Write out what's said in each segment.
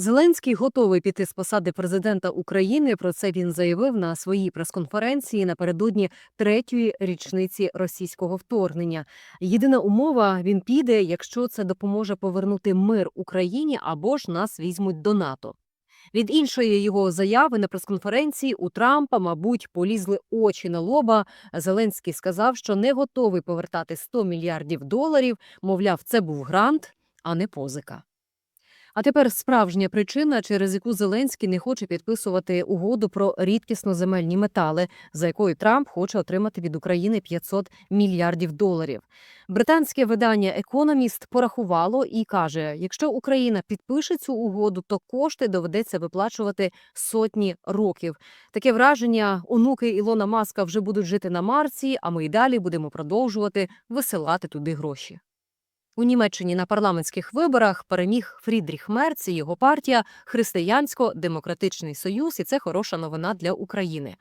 Зеленський готовий піти з посади президента України. Про це він заявив на своїй прес-конференції напередодні третьої річниці російського вторгнення. Єдина умова він піде, якщо це допоможе повернути мир Україні або ж нас візьмуть до НАТО. Від іншої його заяви на прес-конференції у Трампа, мабуть, полізли очі на лоба. Зеленський сказав, що не готовий повертати 100 мільярдів доларів. Мовляв, це був грант, а не позика. А тепер справжня причина, через яку Зеленський не хоче підписувати угоду про рідкісноземельні метали, за якою Трамп хоче отримати від України 500 мільярдів доларів. Британське видання Економіст порахувало і каже: якщо Україна підпише цю угоду, то кошти доведеться виплачувати сотні років. Таке враження онуки Ілона Маска вже будуть жити на Марсі, а ми й далі будемо продовжувати висилати туди гроші. У Німеччині на парламентських виборах переміг Фрідріх Мерц і його партія Християнсько-демократичний союз, і це хороша новина для України.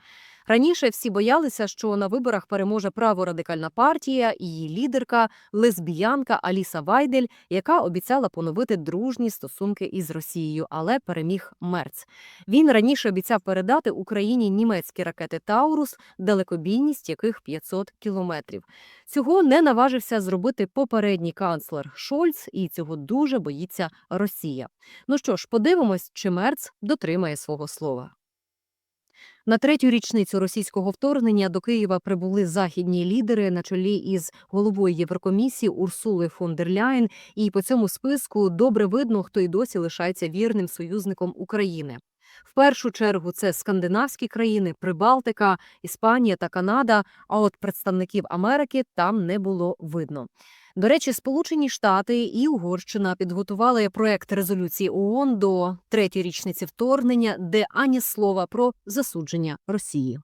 Раніше всі боялися, що на виборах переможе праворадикальна партія її лідерка, лесбіянка Аліса Вайдель, яка обіцяла поновити дружні стосунки із Росією, але переміг Мерц. Він раніше обіцяв передати Україні німецькі ракети Таурус, далекобійність яких 500 кілометрів. Цього не наважився зробити попередній канцлер Шольц, і цього дуже боїться Росія. Ну що ж, подивимось, чи Мерц дотримає свого слова. На третю річницю російського вторгнення до Києва прибули західні лідери на чолі із головою Єврокомісії Урсули фон дер Ляйн. І по цьому списку добре видно, хто й досі лишається вірним союзником України. В першу чергу це скандинавські країни, Прибалтика, Іспанія та Канада. А от представників Америки там не було видно. До речі, Сполучені Штати і Угорщина підготували проект резолюції ООН до третьої річниці вторгнення, де ані слова про засудження Росії.